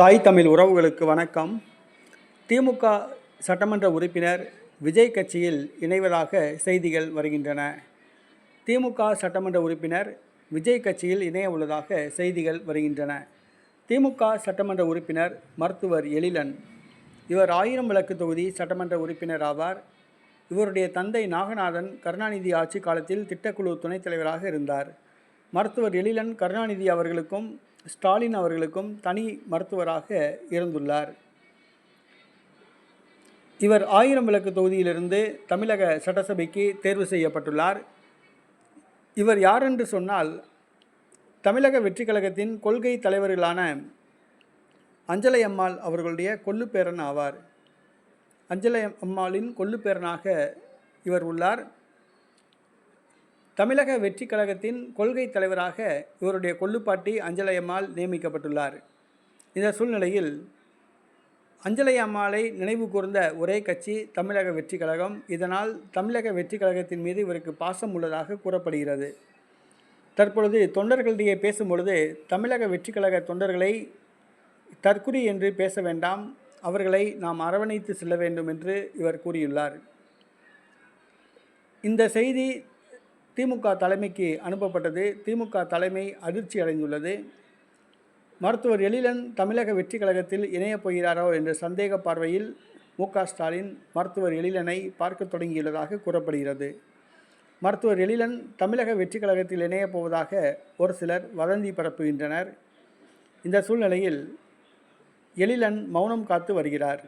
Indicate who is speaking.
Speaker 1: தாய் தமிழ் உறவுகளுக்கு வணக்கம். திமுக சட்டமன்ற உறுப்பினர் விஜய் கட்சியில் இணைவதாக செய்திகள் வருகின்றன. திமுக சட்டமன்ற உறுப்பினர் விஜய் கட்சியில் இணைய உள்ளதாக செய்திகள் வருகின்றன. திமுக சட்டமன்ற உறுப்பினர் மருத்துவர் எழிலன். இவர் ஆயிரம் விளக்கு தொகுதி சட்டமன்ற உறுப்பினர் ஆவார். இவருடைய தந்தை நாகநாதன் கருணாநிதி ஆட்சி காலத்தில் திட்டக்குழு துணைத் தலைவராக இருந்தார். மருத்துவர் எழிலன் கருணாநிதி அவர்களுக்கும் ஸ்டாலின் அவர்களுக்கும் தனி மருத்துவராக இருந்துள்ளார். இவர் ஆயிரம் விளக்கு தொகுதியிலிருந்து தமிழக சட்டசபைக்கு தேர்வு செய்யப்பட்டுள்ளார். இவர் யார் என்று சொன்னால் தமிழக வெற்றி கழகத்தின் கொள்கை தலைவர்களான அஞ்சலை அம்மாள் அவர்களுடைய கொல்லுப்பேரன் ஆவார். அஞ்சலை அம்மாளின் கொல்லுப்பேரனாக இவர் உள்ளார். தமிழக வெற்றி கழகத்தின் கொள்கை தலைவராக இவருடைய கொள்ளுப்பாட்டி அஞ்சலையம்மாள் நியமிக்கப்பட்டுள்ளார். இந்த சூழ்நிலையில் அஞ்சலையம்மாளை நினைவு கூர்ந்த ஒரே கட்சி தமிழக வெற்றி கழகம் இதனால் தமிழக வெற்றி கழகத்தின் மீது இவருக்கு பாசம் உள்ளதாக கூறப்படுகிறது. தற்பொழுது தொண்டர்களிடையே பேசும்பொழுது தமிழக வெற்றி கழக தொண்டர்களை தற்குறி என்று பேச வேண்டாம் அவர்களை நாம் அரவணைத்து செல்ல வேண்டும் என்று இவர் கூறியுள்ளார். இந்த செய்தி திமுக தலைமைக்கு அனுப்பப்பட்டது. திமுக தலைமை அதிர்ச்சி அடைந்துள்ளது. மருத்துவர் எழிலன் தமிழக வெற்றி கழகத்தில் இணையப் போகிறாரோ என்ற சந்தேக பார்வையில் மு ஸ்டாலின் மருத்துவர் எழிலனை பார்க்க தொடங்கியுள்ளதாக கூறப்படுகிறது. மருத்துவர் எழிலன் தமிழக வெற்றி கழகத்தில் இணையப் போவதாக ஒரு சிலர் வதந்தி பரப்புகின்றனர். இந்த சூழ்நிலையில் எழிலன் மௌனம் காத்து வருகிறார்.